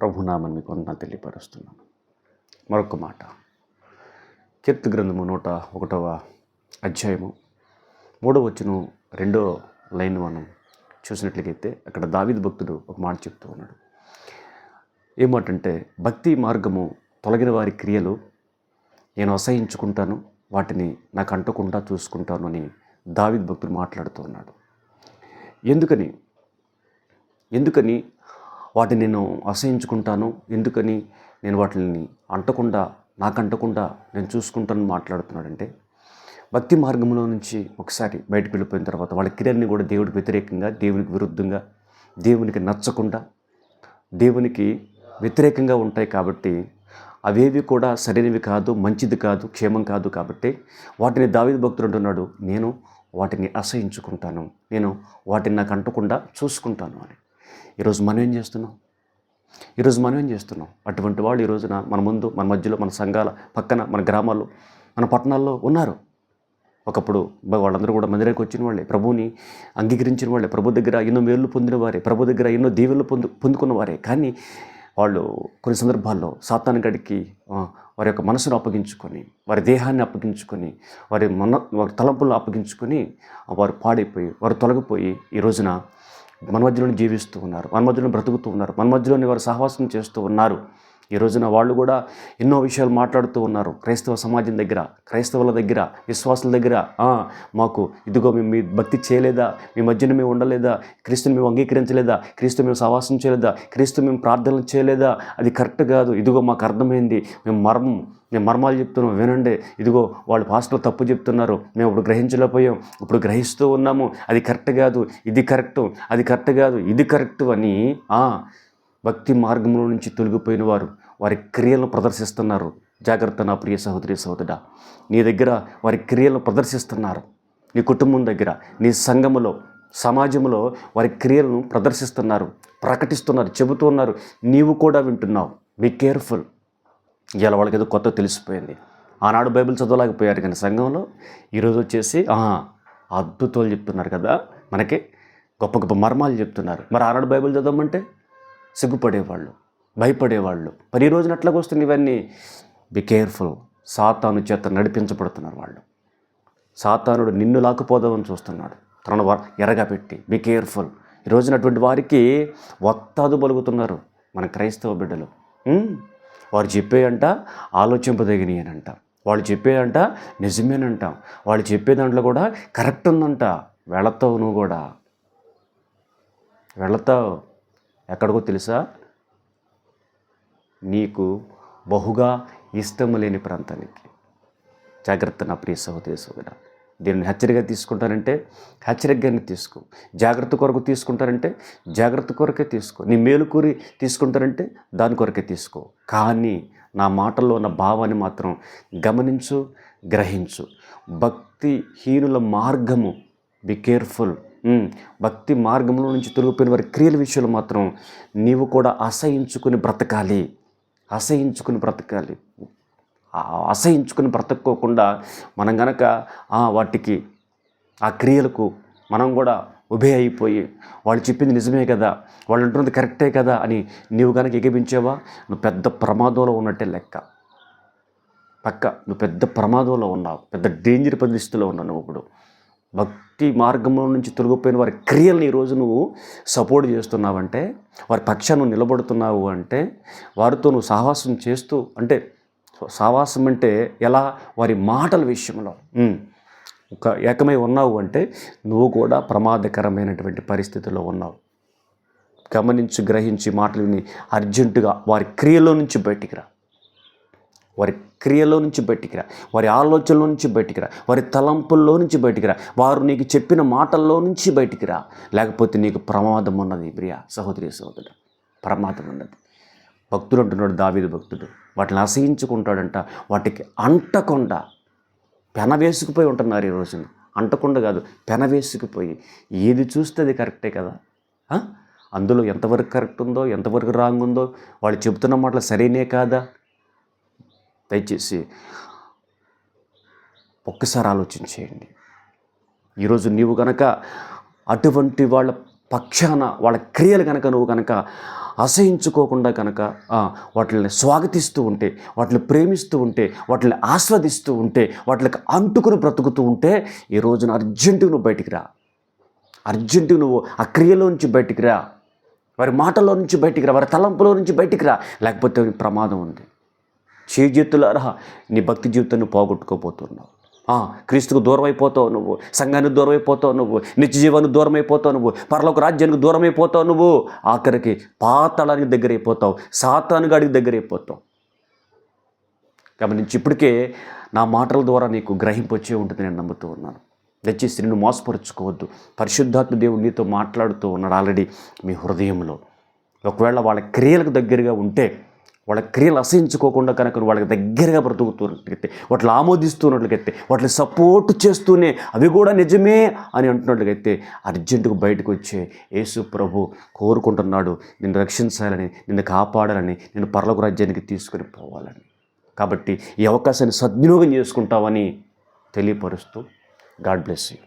ప్రభునామని మీకు వందనాలు తెలియపరుస్తున్నాను. మరొక మాట. కీర్తి గ్రంథము నూట ఒకటవ అధ్యాయము మూడవ వచ్చిన రెండో లైన్ మనం చూసినట్లయితే అక్కడ దావిద భక్తుడు ఒక మాట చెప్తూ ఉన్నాడు. ఏమాటంటే భక్తి మార్గము తొలగిన వారి క్రియలు నేను అసహించుకుంటాను వాటిని నాకు అంటకుండా చూసుకుంటాను అని దావిద్ భక్తుడు మాట్లాడుతూ ఉన్నాడు. ఎందుకని? ఎందుకని వాటిని నేను అసహించుకుంటాను. ఎందుకని? నేను వాటిని అంటకుండా నాకు అంటకుండా నేను చూసుకుంటాను మాట్లాడుతున్నాడంటే భక్తి మార్గంలో నుంచి ఒకసారి బయటకు వెళ్ళిపోయిన తర్వాత వాళ్ళ క్రియల్ని కూడా దేవుడికి వ్యతిరేకంగా దేవునికి విరుద్ధంగా దేవునికి నచ్చకుండా దేవునికి వ్యతిరేకంగా ఉంటాయి కాబట్టి అవేవి కూడా సరైనవి కాదు మంచిది కాదు క్షేమం కాదు కాబట్టి వాటిని దావిద భక్తుడు అంటున్నాడు నేను వాటిని అసహించుకుంటాను. నేను వాటిని నాకు అంటకుండా చూసుకుంటాను అని. ఈరోజు మనం ఏం చేస్తున్నాం? ఈరోజు మనం ఏం చేస్తున్నాం? అటువంటి వాళ్ళు ఈరోజున మన ముందు మన మధ్యలో మన సంఘాల పక్కన మన గ్రామాల్లో మన పట్టణాల్లో ఉన్నారు. ఒకప్పుడు వాళ్ళందరూ కూడా మందిరానికి వచ్చిన వాళ్ళే. ప్రభువుని అంగీకరించిన వాళ్ళే. ప్రభు దగ్గర ఎన్నో మేళ్ళు పొందిన వారే. ప్రభు దగ్గర ఎన్నో దీవెనలు పొందు పొందుకున్న వారే. కానీ వాళ్ళు కొన్ని సందర్భాల్లో సాతాను గడికి వారి యొక్క మనసును అప్పగించుకొని వారి దేహాన్ని అప్పగించుకొని వారి మన వారి తలంపులను అప్పగించుకొని వారు పాడైపోయి వారు తొలగిపోయి ఈ రోజున మన మధ్యలోనే జీవిస్తూ ఉన్నారు. మన మధ్యలో బ్రతుకుతూ ఉన్నారు. మన మధ్యలోనే వారు సహవాసం చేస్తూ ఉన్నారు. ఈ రోజున వాళ్ళు కూడా ఎన్నో విషయాలు మాట్లాడుతూ ఉన్నారు. క్రైస్తవ సమాజం దగ్గర క్రైస్తవుల దగ్గర విశ్వాసుల దగ్గర మాకు ఇదిగో మేము మీ భక్తి చేయలేదా? మీ మధ్యన మేము ఉండలేదా? క్రీస్తుని మేము అంగీకరించలేదా? క్రీస్తు మేము సవాసం చేయలేదా? క్రీస్తు మేము ప్రార్థనలు చేయలేదా? అది కరెక్ట్ కాదు. ఇదిగో మాకు అర్థమైంది. మేము మర్మం మేము మర్మాలు చెప్తున్నాం. వినండి. ఇదిగో వాళ్ళు పాస్టర్లు తప్పు చెప్తున్నారు. మేము ఇప్పుడు గ్రహించలేకపోయాం. ఇప్పుడు గ్రహిస్తూ ఉన్నాము. అది కరెక్ట్ కాదు. ఇది కరెక్ట్. అది కరెక్ట్ కాదు. ఇది కరెక్ట్ అని భక్తి మార్గంలో నుంచి తొలగిపోయిన వారు వారి క్రియలను ప్రదర్శిస్తున్నారు. జాగ్రత్త నా ప్రియ సహోదరి సహోదరుడా. నీ దగ్గర వారి క్రియలను ప్రదర్శిస్తున్నారు. నీ కుటుంబం దగ్గర నీ సంఘములో సమాజంలో వారి క్రియలను ప్రదర్శిస్తున్నారు. ప్రకటిస్తున్నారు చెబుతున్నారు నీవు కూడా వింటున్నావు. Be careful. ఇలా వాళ్ళకి ఏదో కొత్త తెలిసిపోయింది. ఆనాడు బైబిల్ చదవలేకపోయారు కానీ సంఘంలో ఈరోజు వచ్చేసి అద్భుతాలు చెప్తున్నారు కదా మనకి. గొప్ప గొప్ప మర్మాలు చెప్తున్నారు. మరి ఆనాడు బైబిల్ చదవమంటే? సిగ్గుపడేవాళ్ళు భయపడేవాళ్ళు. మరి ఈ రోజున ఎట్లాగ వస్తుంది ఇవన్నీ? బి కేర్ఫుల్ సాతాను చేత నడిపించబడుతున్నారు వాళ్ళు. సాతానుడు నిన్ను లాక్కుపోదామని చూస్తున్నాడు. తనను ఎరగా పెట్టి. బి కేర్ఫుల్ ఈ రోజున అటువంటి వారికి వత్తాదు పలుకుతున్నారు మన క్రైస్తవ బిడ్డలు. వారు చెప్పేయంట ఆలోచింపదగినయనంట. వాళ్ళు చెప్పేదంట నిజమేనంట. వాళ్ళు చెప్పే దాంట్లో కూడా కరెక్ట్ ఉందంట. వెళతావు నువ్వు కూడా. వెళతావు. ఎక్కడికో తెలుసా? నీకు బహుగా ఇష్టం లేని ప్రాంతానికి. జాగ్రత్త నా ప్రియ సహోదరి సోదర. దీన్ని హెచ్చరికగా తీసుకుంటారంటే హెచ్చరికగానే తీసుకో. జాగ్రత్త కొరకు తీసుకుంటారంటే జాగ్రత్త కొరకే తీసుకో. నీ మేలు కూరి తీసుకుంటారంటే దాని కొరకే తీసుకో. కానీ నా మాటల్లో ఉన్న భావాన్ని మాత్రం గమనించు గ్రహించు. భక్తిహీనుల మార్గము. బి కేర్ఫుల్ భక్తి మార్గంలో నుంచి తొలగిపోయిన వారి క్రియల విషయంలో మాత్రం నీవు కూడా అసహించుకుని బ్రతకాలి. అసహించుకుని బ్రతకాలి. అసహించుకుని బ్రతక్కోకుండా మనం గనక ఆ వాటికి ఆ క్రియలకు మనం కూడా ఉభే అయిపోయి వాళ్ళు చెప్పింది నిజమే కదా వాళ్ళు అంటున్నది కరెక్టే కదా అని నీవు కనుక ఎగిపించావా? నువ్వు పెద్ద ప్రమాదంలో ఉన్నట్టే లెక్క. పక్క నువ్వు పెద్ద ప్రమాదంలో ఉన్నావు. పెద్ద డేంజర్ పరిస్థితిలో ఉన్నావు నువ్వు ఇప్పుడు. భక్తి మార్గంలో నుంచి తొలగిపోయిన వారి క్రియల్ని ఈరోజు నువ్వు సపోర్ట్ చేస్తున్నావంటే వారి పక్షాన్ని నిలబడుతున్నావు అంటే వారితో నువ్వు సహవాసం చేస్తూ అంటే సహవాసం అంటే ఎలా? వారి మాటల విషయంలో. ఒక ఏకమై ఉన్నావు అంటే నువ్వు కూడా ప్రమాదకరమైనటువంటి పరిస్థితుల్లో ఉన్నావు. గమనించి గ్రహించి మాటలు విని అర్జెంటుగా వారి క్రియలో నుంచి బయటికి రా. వారి క్రియలో నుంచి బయటికి రా. వారి ఆలోచనలో నుంచి బయటికి రా. వారి తలంపుల్లో నుంచి బయటికి రా. వారు నీకు చెప్పిన మాటల్లో నుంచి బయటికి రా. లేకపోతే నీకు ప్రమాదం ఉన్నది ప్రియ సహోదరి సహోదరుడు. ప్రమాదం ఉన్నది. భక్తుడు అంటున్నాడు దావీదు భక్తుడు. వాటిని అసహించుకుంటాడంట వాటికి అంటకుండా. పెన వేసుకుపోయి ఉంటున్నారు ఈ రోజున. అంటకుండా కాదు పెన వేసుకుపోయి. ఏది చూస్తే అది కరెక్టే కదా? అందులో ఎంతవరకు కరెక్ట్ ఉందో ఎంతవరకు రాంగ్ ఉందో వాళ్ళు చెబుతున్న మాటలు సరైనే కాదా? దయచేసి ఒక్కసారి ఆలోచించేయండి ఈరోజు నీవు గనక అటువంటి వాళ్ళ పక్షాన వాళ్ళ క్రియలు కనుక నువ్వు కనుక అసహించుకోకుండా కనుక వాటిని స్వాగతిస్తూ ఉంటే వాటిని ప్రేమిస్తూ ఉంటే వాటిని ఆస్వాదిస్తూ ఉంటే వాటికి అంటుకుని బ్రతుకుతూ ఉంటే ఈ రోజున అర్జెంటుగా నువ్వు బయటికి రా. అర్జెంటుగా నువ్వు ఆ క్రియలో నుంచి బయటికి రా. వారి మాటలో నుంచి బయటికి రా. వారి తలంపులో నుంచి బయటికి రా. లేకపోతే ప్రమాదం ఉంది. చేజెత్తులారా? నీ భక్తి జీవితాన్ని పోగొట్టుకోబోతున్నావు. క్రీస్తుకు దూరం అయిపోతావు నువ్వు సంఘానికి దూరం అయిపోతావు నువ్వు నిత్య జీవానికి దూరం అయిపోతావు నువ్వు పరలోక రాజ్యానికి దూరం అయిపోతావు నువ్వు ఆఖరికి పాతాళానికి దగ్గర అయిపోతావు సాతాను గాడికి దగ్గర అయిపోతావు గమనించి ఇప్పటికే నా మాటల ద్వారా నీకు గ్రహింపు వచ్చే ఉంటుంది నేను నమ్ముతూ ఉన్నాను. దయచేసి నిన్ను మోసపరుచుకోవద్దు. పరిశుద్ధాత్మ దేవుడు నీతో మాట్లాడుతూ ఉన్నాడు ఆల్రెడీ మీ హృదయంలో. ఒకవేళ వాళ్ళ క్రియలకు దగ్గరగా ఉంటే వాళ్ళ క్రియలు అసహించుకోకుండా కనుక వాళ్ళకి దగ్గరగా బ్రతుకుతున్నట్లయితే వాటిని ఆమోదిస్తున్నట్లయితే వాటిని సపోర్ట్ చేస్తూనే అవి కూడా నిజమే అని అంటున్నట్లయితే అర్జెంటుగా బయటకు వచ్చే యేసు ప్రభు కోరుకుంటున్నాడు. నిన్ను రక్షించాలని నిన్ను కాపాడాలని నిన్ను పర్లకు రాజ్యానికి తీసుకుని పోవాలని. కాబట్టి ఈ అవకాశాన్ని సద్వినియోగం చేసుకుంటావని తెలియపరుస్తూ గాడ్ బ్లెస్ యూ.